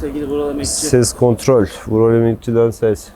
Sevgili Vural Emekçi. Ses kontrol, Vural Emekçi'den ses.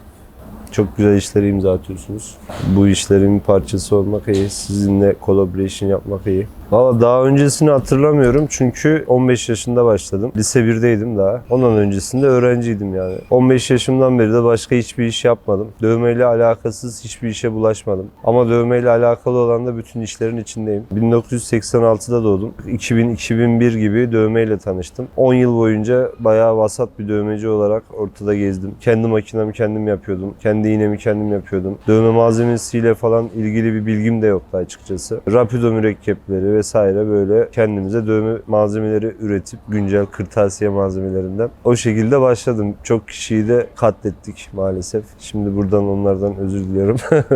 Çok güzel işleri imza atıyorsunuz. Bu işlerin parçası olmak iyi. Sizinle collaboration yapmak iyi. Valla daha öncesini hatırlamıyorum çünkü 15 yaşında başladım. Lise 1'deydim daha. Ondan öncesinde öğrenciydim yani. 15 yaşımdan beri de başka hiçbir iş yapmadım. Dövmeyle alakasız hiçbir işe bulaşmadım. Ama dövmeyle alakalı olan da bütün işlerin içindeyim. 1986'da doğdum. 2000-2001 gibi dövmeyle tanıştım. 10 yıl boyunca bayağı vasat bir dövmeci olarak ortada gezdim. Kendi makinemi kendim yapıyordum. Kendi iğnemi kendim yapıyordum. Dövme malzemesiyle falan ilgili bir bilgim de yoktu açıkçası. Rapido mürekkepleri vesaire böyle kendimize dövme malzemeleri üretip güncel kırtasiye malzemelerinden o şekilde başladım. Çok kişiyi de katlettik maalesef. Şimdi buradan onlardan özür diliyorum.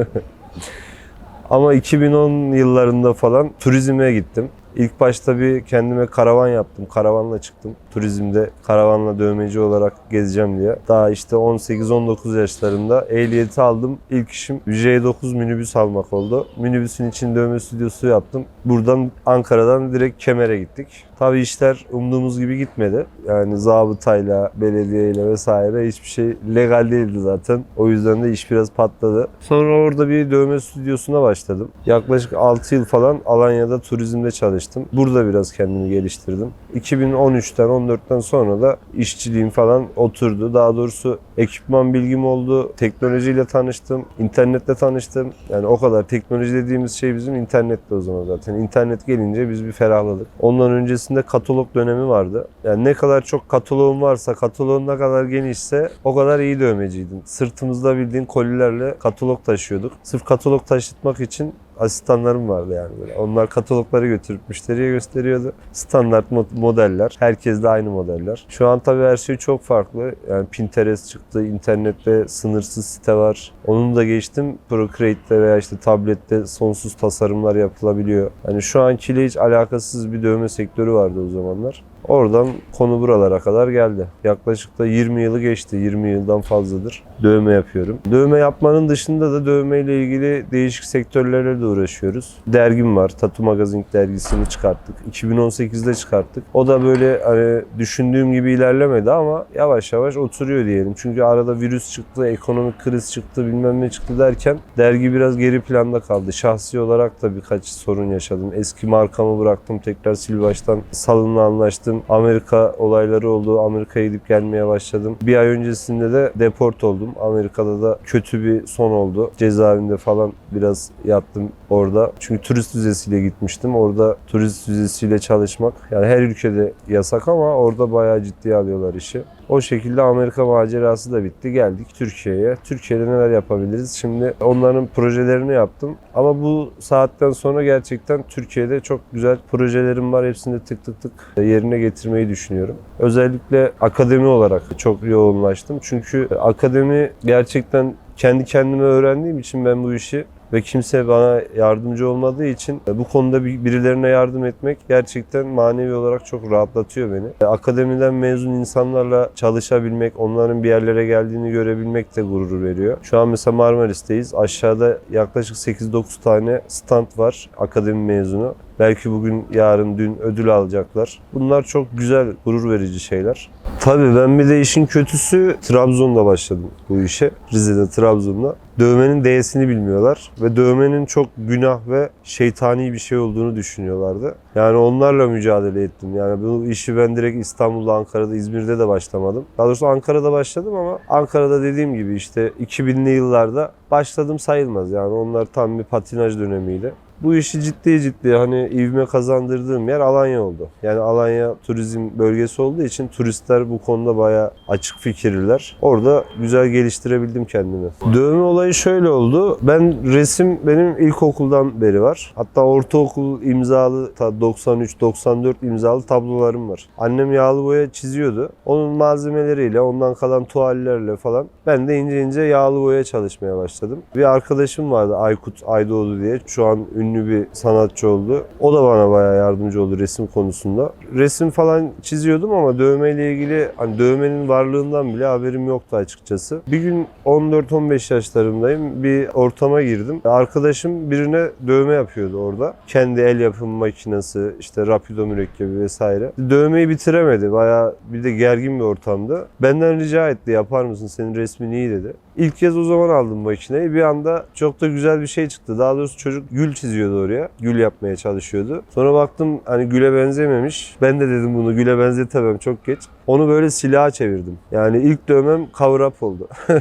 Ama 2010 yıllarında falan turizme gittim. İlk başta bir kendime karavan yaptım. Karavanla çıktım. Turizmde karavanla dövmeci olarak gezeceğim diye. Daha işte 18-19 yaşlarında ehliyeti aldım. İlk işim J9 minibüs almak oldu. Minibüsün için dövme stüdyosu yaptım. Buradan Ankara'dan direkt Kemer'e gittik. Tabii işler umduğumuz gibi gitmedi. Yani zabıtayla, belediyeyle vesaire hiçbir şey legal değildi zaten. O yüzden de iş biraz patladı. Sonra orada bir dövme stüdyosuna başladım. Yaklaşık 6 yıl falan Alanya'da turizmde çalıştım. Burada biraz kendimi geliştirdim. 2013'ten 14'ten sonra da işçiliğim falan oturdu. Daha doğrusu ekipman bilgim oldu. Teknolojiyle tanıştım. internetle tanıştım. Yani o kadar. Teknoloji dediğimiz şey bizim internetti o zaman zaten. İnternet gelince biz bir ferahladık. Ondan öncesinde katalog dönemi vardı. Yani ne kadar çok kataloğum varsa, kataloğun ne kadar genişse o kadar iyi dövmeciydin. Sırtımızda bildiğin kolilerle katalog taşıyorduk. Sırf katalog taşıtmak için asistanlarım vardı yani böyle. Onlar katalogları götürüp müşteriye gösteriyordu. Standart mod- modeller. Herkes de aynı modeller. Şu an tabii her şey çok farklı. Yani Pinterest çıktı. internette sınırsız site var. Onun da geçtim. Procreate'de veya işte tablette sonsuz tasarımlar yapılabiliyor. Hani şu ankiyle hiç alakasız bir dövme sektörü vardı o zamanlar. Oradan konu buralara kadar geldi. Yaklaşık da 20 yılı geçti. 20 yıldan fazladır dövme yapıyorum. Dövme yapmanın dışında da dövme ile ilgili değişik sektörlerle de uğraşıyoruz. Dergim var. Tattoo Magazine dergisini çıkarttık. 2018'de çıkarttık. O da böyle hani düşündüğüm gibi ilerlemedi ama yavaş yavaş oturuyor diyelim. Çünkü arada virüs çıktı, ekonomik kriz çıktı, bilmem ne çıktı derken dergi biraz geri planda kaldı. Şahsi olarak da birkaç sorun yaşadım. Eski markamı bıraktım. Tekrar sil baştan salınla anlaştım. Amerika olayları oldu. Amerika'ya gidip gelmeye başladım. Bir ay öncesinde de deport oldum. Amerika'da da kötü bir son oldu. Cezaevinde falan biraz yattım orada. Çünkü turist vizesiyle gitmiştim. Orada turist vizesiyle çalışmak yani her ülkede yasak ama orada bayağı ciddiye alıyorlar işi. O şekilde Amerika macerası da bitti. Geldik Türkiye'ye. Türkiye'de neler yapabiliriz? Şimdi onların projelerini yaptım. Ama bu saatten sonra gerçekten Türkiye'de çok güzel projelerim var. Hepsini tık tık tık yerine getirmeyi düşünüyorum. Özellikle akademi olarak çok yoğunlaştım. Çünkü akademi gerçekten kendi kendime öğrendiğim için ben bu işi ve kimse bana yardımcı olmadığı için bu konuda bir- birilerine yardım etmek gerçekten manevi olarak çok rahatlatıyor beni. Akademiden mezun insanlarla çalışabilmek, onların bir yerlere geldiğini görebilmek de gurur veriyor. Şu an mesela Marmaris'teyiz. Aşağıda yaklaşık 8-9 tane stand var akademi mezunu. Belki bugün, yarın, dün ödül alacaklar. Bunlar çok güzel, gurur verici şeyler. Tabii ben bir de işin kötüsü Trabzon'da başladım bu işe. Rize'de, Trabzon'da. Dövmenin D'sini bilmiyorlar ve dövmenin çok günah ve şeytani bir şey olduğunu düşünüyorlardı. Yani onlarla mücadele ettim. Yani bu işi ben direkt İstanbul'da, Ankara'da, İzmir'de de başlamadım. Daha doğrusu Ankara'da başladım ama Ankara'da dediğim gibi işte 2000'li yıllarda başladım sayılmaz. Yani onlar tam bir patinaj dönemiydi. Bu işi ciddi ciddi hani ivme kazandırdığım yer Alanya oldu. Yani Alanya turizm bölgesi olduğu için turistler bu konuda bayağı açık fikirliler. Orada güzel geliştirebildim kendimi. Dövme olayı şöyle oldu. Ben resim benim ilkokuldan beri var. Hatta ortaokul imzalı ta 93-94 imzalı tablolarım var. Annem yağlı boya çiziyordu. Onun malzemeleriyle, ondan kalan tuvallerle falan ben de ince ince yağlı boya çalışmaya başladım. Bir arkadaşım vardı Aykut Aydoğdu diye. Şu an ünlü ünlü bir sanatçı oldu. O da bana bayağı yardımcı oldu resim konusunda. Resim falan çiziyordum ama dövmeyle ilgili hani dövmenin varlığından bile haberim yoktu açıkçası. Bir gün 14-15 yaşlarımdayım. Bir ortama girdim. Arkadaşım birine dövme yapıyordu orada. Kendi el yapım makinesi, işte rapido mürekkebi vesaire. Dövmeyi bitiremedi. Bayağı bir de gergin bir ortamdı. Benden rica etti yapar mısın senin resmin iyi dedi. İlk kez o zaman aldım makineyi. Bir anda çok da güzel bir şey çıktı. Daha doğrusu çocuk gül çiziyordu oraya. Gül yapmaya çalışıyordu. Sonra baktım hani güle benzememiş. Ben de dedim bunu güle benzetemem çok geç. Onu böyle silaha çevirdim. Yani ilk dövmem cover up oldu.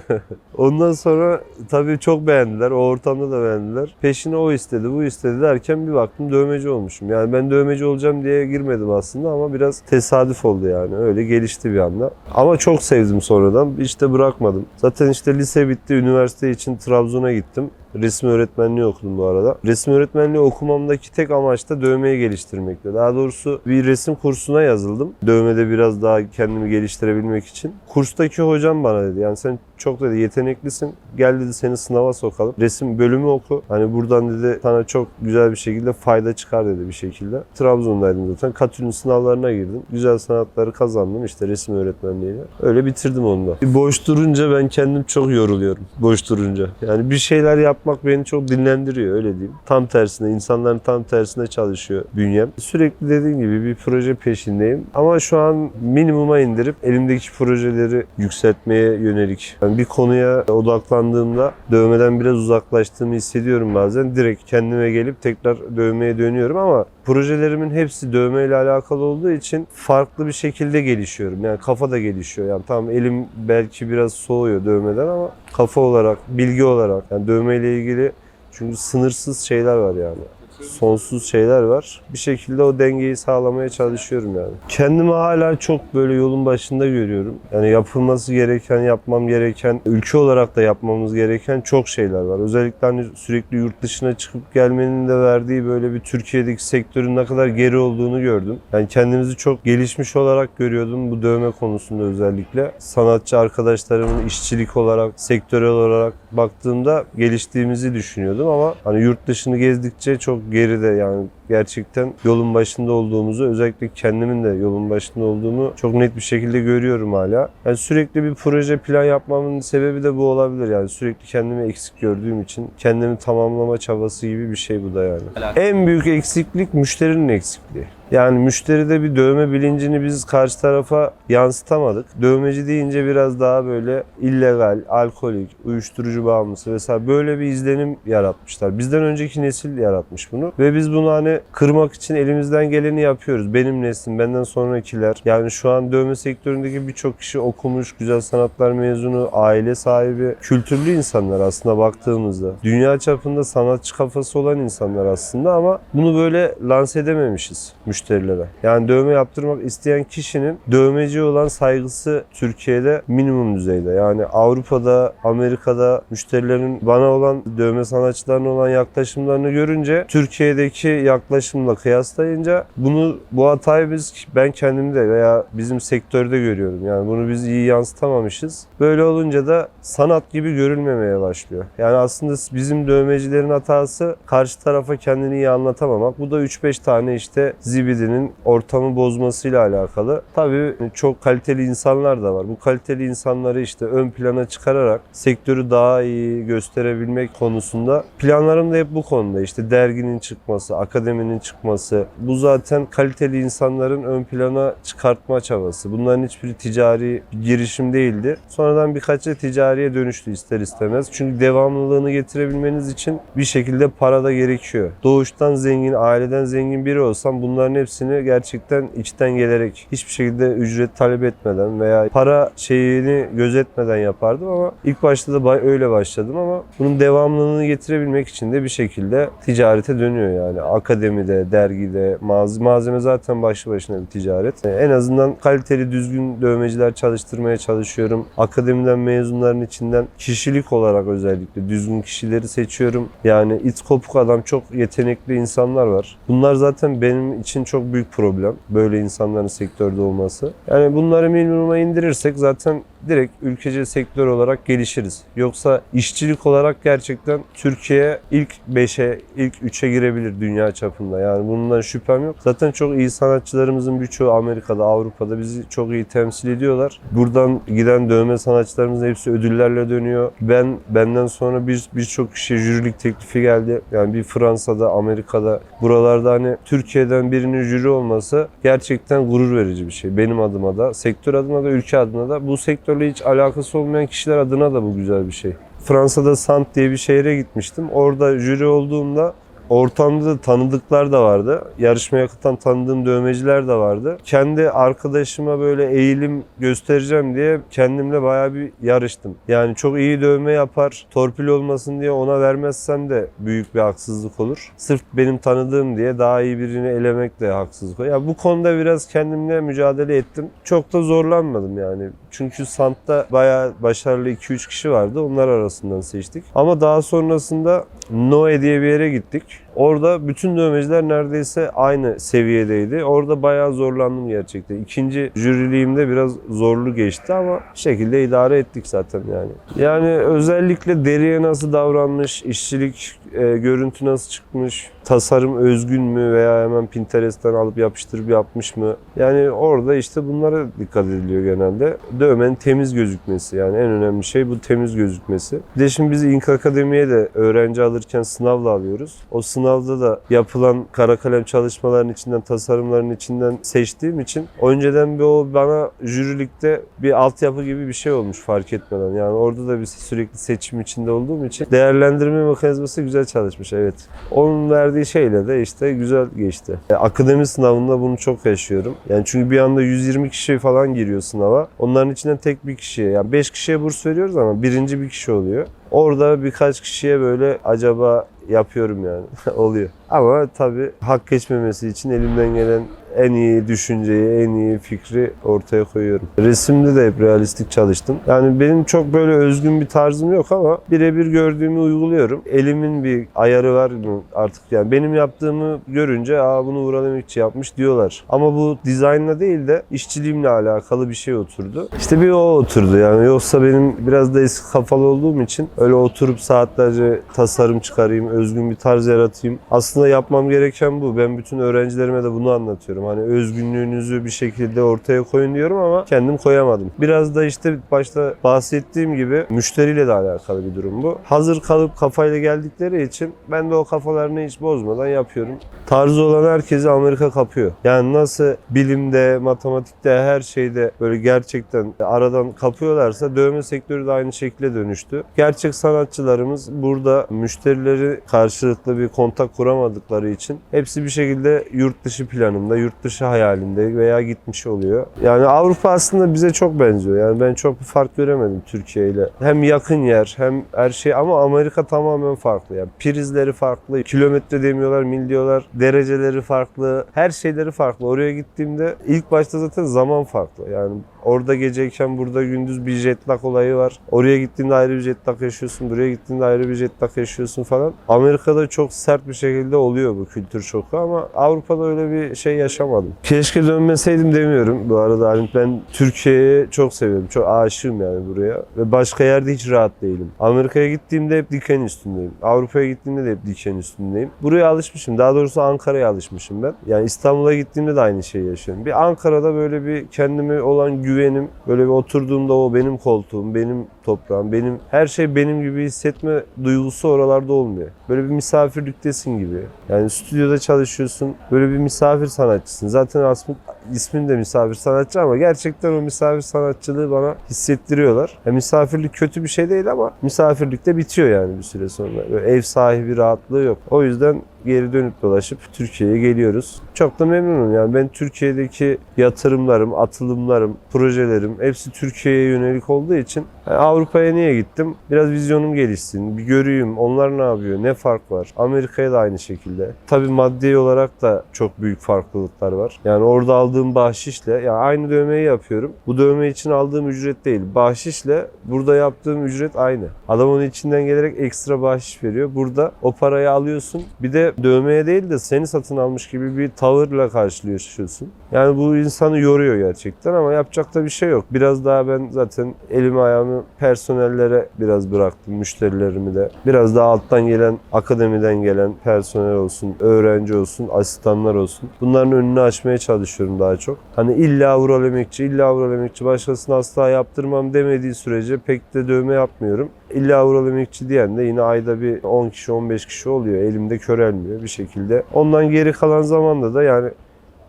Ondan sonra tabii çok beğendiler. O ortamda da beğendiler. Peşine o istedi, bu istedi derken bir baktım dövmeci olmuşum. Yani ben dövmeci olacağım diye girmedim aslında ama biraz tesadüf oldu yani. Öyle gelişti bir anda. Ama çok sevdim sonradan. İşte bırakmadım. Zaten işte lise bitti. Üniversite için Trabzon'a gittim. Resim öğretmenliği okudum bu arada. Resim öğretmenliği okumamdaki tek amaç da dövmeyi geliştirmekti. Daha doğrusu bir resim kursuna yazıldım. Dövmede biraz daha kendimi geliştirebilmek için. Kurstaki hocam bana dedi yani sen çok dedi yeteneklisin. Gel dedi seni sınava sokalım. Resim bölümü oku. Hani buradan dedi sana çok güzel bir şekilde fayda çıkar dedi bir şekilde. Trabzon'daydım zaten. Katül'ün sınavlarına girdim. Güzel sanatları kazandım işte resim öğretmenliğiyle. Öyle bitirdim onu da. Boş durunca ben kendim çok yoruluyorum. Boş durunca. Yani bir şeyler yapmak beni çok dinlendiriyor öyle diyeyim. Tam tersine insanların tam tersine çalışıyor bünyem. Sürekli dediğim gibi bir proje peşindeyim. Ama şu an minimuma indirip elimdeki projeleri yükseltmeye yönelik. Yani bir konuya odaklandığımda dövmeden biraz uzaklaştığımı hissediyorum bazen. Direkt kendime gelip tekrar dövmeye dönüyorum ama projelerimin hepsi dövmeyle alakalı olduğu için farklı bir şekilde gelişiyorum. Yani kafa da gelişiyor. Yani tamam elim belki biraz soğuyor dövmeden ama kafa olarak, bilgi olarak yani dövmeyle ilgili çünkü sınırsız şeyler var yani sonsuz şeyler var. Bir şekilde o dengeyi sağlamaya çalışıyorum yani. Kendimi hala çok böyle yolun başında görüyorum. Yani yapılması gereken, yapmam gereken, ülke olarak da yapmamız gereken çok şeyler var. Özellikle hani sürekli yurt dışına çıkıp gelmenin de verdiği böyle bir Türkiye'deki sektörün ne kadar geri olduğunu gördüm. Yani kendimizi çok gelişmiş olarak görüyordum bu dövme konusunda özellikle. Sanatçı arkadaşlarımın işçilik olarak, sektörel olarak baktığımda geliştiğimizi düşünüyordum ama hani yurt dışını gezdikçe çok geride yani gerçekten yolun başında olduğumuzu özellikle kendimin de yolun başında olduğumu çok net bir şekilde görüyorum hala. Yani sürekli bir proje plan yapmamın sebebi de bu olabilir yani sürekli kendimi eksik gördüğüm için kendimi tamamlama çabası gibi bir şey bu da yani. En büyük eksiklik müşterinin eksikliği. Yani müşteride bir dövme bilincini biz karşı tarafa yansıtamadık. Dövmeci deyince biraz daha böyle illegal, alkolik, uyuşturucu bağımlısı vesaire böyle bir izlenim yaratmışlar. Bizden önceki nesil yaratmış bunu ve biz bunu hani kırmak için elimizden geleni yapıyoruz. Benim neslim, benden sonrakiler. Yani şu an dövme sektöründeki birçok kişi okumuş, güzel sanatlar mezunu, aile sahibi, kültürlü insanlar aslında baktığımızda. Dünya çapında sanatçı kafası olan insanlar aslında ama bunu böyle lanse edememişiz müşterilere. Yani dövme yaptırmak isteyen kişinin dövmeci olan saygısı Türkiye'de minimum düzeyde. Yani Avrupa'da, Amerika'da müşterilerin bana olan dövme sanatçılarına olan yaklaşımlarını görünce Türkiye'deki yaklaşımla kıyaslayınca bunu bu hatayı biz ben kendimde veya bizim sektörde görüyorum. Yani bunu biz iyi yansıtamamışız. Böyle olunca da sanat gibi görülmemeye başlıyor. Yani aslında bizim dövmecilerin hatası karşı tarafa kendini iyi anlatamamak. Bu da 3-5 tane işte zibidinin ortamı bozmasıyla alakalı. Tabii çok kaliteli insanlar da var. Bu kaliteli insanları işte ön plana çıkararak sektörü daha iyi gösterebilmek konusunda planlarım da hep bu konuda. İşte derginin çıkması, akademinin çıkması. Bu zaten kaliteli insanların ön plana çıkartma çabası. Bunların hiçbiri ticari girişim değildi. Sonradan birkaçı ticariye dönüştü ister istemez. Çünkü devamlılığını getirebilmeniz için bir şekilde para da gerekiyor. Doğuştan zengin, aileden zengin biri olsam bunların hepsini gerçekten içten gelerek hiçbir şekilde ücret talep etmeden veya para şeyini gözetmeden yapardım ama ilk başta da öyle başladım ama bunun devamlılığını getirebilmek için de bir şekilde ticarete dönüyor yani. Akademide, dergide, mağaz- malzeme zaten başlı başına bir ticaret. En azından kaliteli, düzgün dövmeciler çalıştırmaya çalışıyorum. Akademiden mezunların içinden kişilik olarak özellikle düzgün kişileri seçiyorum. Yani it kopuk adam çok yetenekli insanlar var. Bunlar zaten benim için çok büyük problem. Böyle insanların sektörde olması. Yani bunları minimuma indirirsek zaten direkt ülkece sektör olarak gelişiriz. Yoksa işçilik olarak gerçekten Türkiye ilk 5'e, ilk 3'e girebilir dünya çapında. Yani bundan şüphem yok. Zaten çok iyi sanatçılarımızın birçoğu Amerika'da, Avrupa'da bizi çok iyi temsil ediyorlar. Buradan giden dövme sanatçılarımızın hepsi ödüllerle dönüyor. Ben benden sonra bir birçok kişiye jürilik teklifi geldi. Yani bir Fransa'da, Amerika'da, buralarda hani Türkiye'den birinin jüri olması gerçekten gurur verici bir şey. Benim adıma da, sektör adına da, ülke adına da. Bu sektörle hiç alakası olmayan kişiler adına da bu güzel bir şey. Fransa'da Sant diye bir şehre gitmiştim. Orada jüri olduğumda Ortamda da tanıdıklar da vardı. Yarışmaya katılan tanıdığım dövmeciler de vardı. Kendi arkadaşıma böyle eğilim göstereceğim diye kendimle bayağı bir yarıştım. Yani çok iyi dövme yapar, torpil olmasın diye ona vermezsem de büyük bir haksızlık olur. Sırf benim tanıdığım diye daha iyi birini elemek de haksızlık olur. Ya bu konuda biraz kendimle mücadele ettim. Çok da zorlanmadım yani. Çünkü Sant'ta bayağı başarılı 2-3 kişi vardı. Onlar arasından seçtik. Ama daha sonrasında Noe diye bir yere gittik. much. Orada bütün dövmeciler neredeyse aynı seviyedeydi. Orada bayağı zorlandım gerçekten. İkinci jüriliğimde biraz zorlu geçti ama şekilde idare ettik zaten yani. Yani özellikle deriye nasıl davranmış, işçilik, e, görüntü nasıl çıkmış, tasarım özgün mü veya hemen Pinterest'ten alıp yapıştırıp yapmış mı? Yani orada işte bunlara dikkat ediliyor genelde. Dövmenin temiz gözükmesi yani en önemli şey bu temiz gözükmesi. Bir de şimdi biz İnk Akademi'ye de öğrenci alırken sınavla alıyoruz. O sınavda da yapılan kara kalem çalışmaların içinden, tasarımların içinden seçtiğim için önceden bir o bana jürilikte bir altyapı gibi bir şey olmuş fark etmeden. Yani orada da bir sürekli seçim içinde olduğum için değerlendirme mekanizması güzel çalışmış evet. Onun verdiği şeyle de işte güzel geçti. E, Akademi sınavında bunu çok yaşıyorum. Yani çünkü bir anda 120 kişi falan giriyor sınava. Onların içinden tek bir kişiye yani 5 kişiye burs veriyoruz ama birinci bir kişi oluyor. Orada birkaç kişiye böyle acaba yapıyorum yani oluyor. Ama tabii hak geçmemesi için elimden gelen en iyi düşünceyi, en iyi fikri ortaya koyuyorum. Resimde de hep realistik çalıştım. Yani benim çok böyle özgün bir tarzım yok ama birebir gördüğümü uyguluyorum. Elimin bir ayarı var mı artık yani benim yaptığımı görünce aa bunu Vural Emekçi yapmış diyorlar. Ama bu dizaynla değil de işçiliğimle alakalı bir şey oturdu. İşte bir o oturdu yani yoksa benim biraz da eski kafalı olduğum için öyle oturup saatlerce tasarım çıkarayım, özgün bir tarz yaratayım. Aslında yapmam gereken bu. Ben bütün öğrencilerime de bunu anlatıyorum. Hani özgünlüğünüzü bir şekilde ortaya koyun diyorum ama kendim koyamadım. Biraz da işte başta bahsettiğim gibi müşteriyle de alakalı bir durum bu. Hazır kalıp kafayla geldikleri için ben de o kafalarını hiç bozmadan yapıyorum. Tarzı olan herkesi Amerika kapıyor. Yani nasıl bilimde, matematikte, her şeyde böyle gerçekten aradan kapıyorlarsa dövme sektörü de aynı şekilde dönüştü. Gerçek sanatçılarımız burada müşterileri karşılıklı bir kontak kuramadıkları için hepsi bir şekilde yurt dışı planında, yurt dışı hayalinde veya gitmiş oluyor. Yani Avrupa aslında bize çok benziyor. Yani ben çok bir fark göremedim Türkiye ile. Hem yakın yer hem her şey ama Amerika tamamen farklı. Yani prizleri farklı, kilometre demiyorlar, mil diyorlar. Dereceleri farklı, her şeyleri farklı. Oraya gittiğimde ilk başta zaten zaman farklı. Yani Orada geceyken burada gündüz bir jet lag olayı var. Oraya gittiğinde ayrı bir jet lag yaşıyorsun. Buraya gittiğinde ayrı bir jet lag yaşıyorsun falan. Amerika'da çok sert bir şekilde oluyor bu kültür şoku ama Avrupa'da öyle bir şey yaşamadım. Keşke dönmeseydim demiyorum bu arada. Hani ben Türkiye'yi çok seviyorum. Çok aşığım yani buraya. Ve başka yerde hiç rahat değilim. Amerika'ya gittiğimde hep diken üstündeyim. Avrupa'ya gittiğimde de hep diken üstündeyim. Buraya alışmışım. Daha doğrusu Ankara'ya alışmışım ben. Yani İstanbul'a gittiğimde de aynı şeyi yaşıyorum. Bir Ankara'da böyle bir kendime olan güvenim, böyle bir oturduğumda o benim koltuğum, benim toprağım, benim her şey benim gibi hissetme duygusu oralarda olmuyor. Böyle bir misafirliktesin gibi. Yani stüdyoda çalışıyorsun, böyle bir misafir sanatçısın. Zaten aslında ismin de misafir sanatçı ama gerçekten o misafir sanatçılığı bana hissettiriyorlar. Ya misafirlik kötü bir şey değil ama misafirlik de bitiyor yani bir süre sonra. Böyle ev sahibi rahatlığı yok. O yüzden geri dönüp dolaşıp Türkiye'ye geliyoruz. Çok da memnunum yani ben Türkiye'deki yatırımlarım, atılımlarım, projelerim hepsi Türkiye'ye yönelik olduğu için yani Avrupa'ya niye gittim? Biraz vizyonum gelişsin, bir göreyim onlar ne yapıyor, ne fark var. Amerika'ya da aynı şekilde. Tabii maddi olarak da çok büyük farklılıklar var. Yani orada aldığım aldığım bahşişle yani aynı dövmeyi yapıyorum. Bu dövme için aldığım ücret değil. Bahşişle burada yaptığım ücret aynı. Adam onun içinden gelerek ekstra bahşiş veriyor. Burada o parayı alıyorsun. Bir de dövmeye değil de seni satın almış gibi bir tavırla karşılıyorsun. Yani bu insanı yoruyor gerçekten ama yapacak da bir şey yok. Biraz daha ben zaten elimi ayağımı personellere biraz bıraktım. Müşterilerimi de. Biraz daha alttan gelen, akademiden gelen personel olsun, öğrenci olsun, asistanlar olsun. Bunların önünü açmaya çalışıyorum daha çok. Hani illa vural emekçi, illa vural emekçi başkasına asla yaptırmam demediği sürece pek de dövme yapmıyorum. İlla vural emekçi diyen de yine ayda bir 10 kişi 15 kişi oluyor. Elimde körelmiyor bir şekilde. Ondan geri kalan zamanda da yani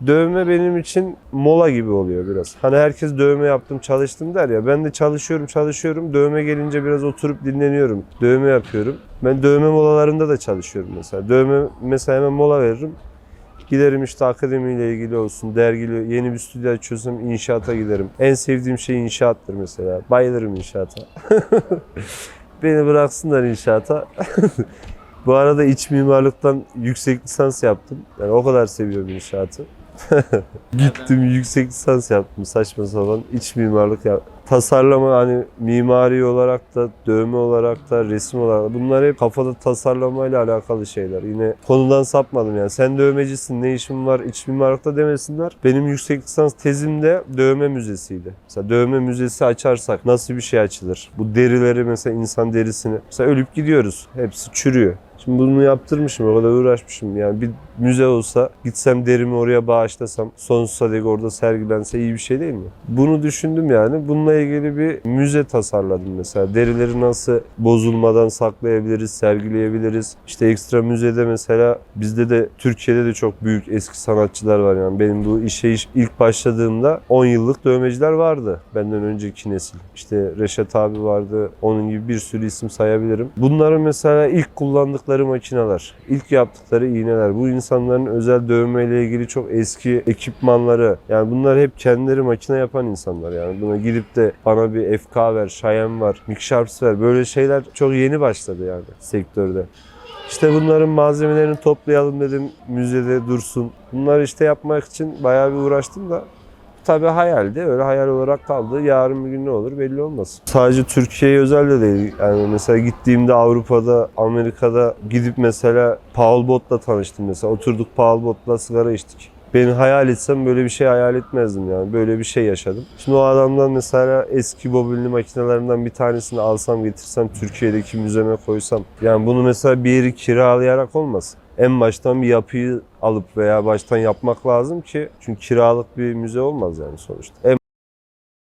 Dövme benim için mola gibi oluyor biraz. Hani herkes dövme yaptım, çalıştım der ya. Ben de çalışıyorum, çalışıyorum. Dövme gelince biraz oturup dinleniyorum. Dövme yapıyorum. Ben dövme molalarında da çalışıyorum mesela. Dövme mesela hemen mola veririm. Giderim işte akademiyle ilgili olsun, dergili, yeni bir stüdyo açıyorsam inşaata giderim. En sevdiğim şey inşaattır mesela. Bayılırım inşaata. Beni bıraksınlar inşaata. Bu arada iç mimarlıktan yüksek lisans yaptım. Yani o kadar seviyorum inşaatı. Gittim yüksek lisans yaptım saçma sapan iç mimarlık yap. Tasarlama hani mimari olarak da dövme olarak da resim olarak da bunlar hep kafada tasarlamayla alakalı şeyler. Yine konudan sapmadım yani sen dövmecisin ne işin var iç mimarlıkta demesinler. Benim yüksek lisans tezim de dövme müzesiydi. Mesela dövme müzesi açarsak nasıl bir şey açılır? Bu derileri mesela insan derisini mesela ölüp gidiyoruz. Hepsi çürüyor. Şimdi bunu yaptırmışım, o kadar uğraşmışım. Yani bir müze olsa, gitsem derimi oraya bağışlasam, sonsuza dek orada sergilense iyi bir şey değil mi? Bunu düşündüm yani. Bununla ilgili bir müze tasarladım mesela. Derileri nasıl bozulmadan saklayabiliriz, sergileyebiliriz. İşte ekstra müzede mesela bizde de Türkiye'de de çok büyük eski sanatçılar var yani. Benim bu işe iş- ilk başladığımda 10 yıllık dövmeciler vardı. Benden önceki nesil. İşte Reşat abi vardı. Onun gibi bir sürü isim sayabilirim. Bunların mesela ilk kullandıkları makineler, ilk yaptıkları iğneler. Bu insanların özel dövmeyle ilgili çok eski ekipmanları. Yani bunlar hep kendileri makine yapan insanlar. Yani buna gidip de bana bir FK ver, Şayen var, Mick ver. Böyle şeyler çok yeni başladı yani sektörde. İşte bunların malzemelerini toplayalım dedim müzede dursun. Bunları işte yapmak için bayağı bir uğraştım da tabii hayaldi. Öyle hayal olarak kaldı. Yarın bir gün ne olur belli olmaz. Sadece Türkiye'ye özel de değil. Yani mesela gittiğimde Avrupa'da, Amerika'da gidip mesela Paul Bot'la tanıştım mesela. Oturduk Paul Bot'la sigara içtik. Ben hayal etsem böyle bir şey hayal etmezdim yani. Böyle bir şey yaşadım. Şimdi o adamdan mesela eski bobinli makinelerinden bir tanesini alsam getirsem Türkiye'deki müzeme koysam. Yani bunu mesela bir yeri kiralayarak olmaz. En baştan bir yapıyı alıp veya baştan yapmak lazım ki çünkü kiralık bir müze olmaz yani sonuçta.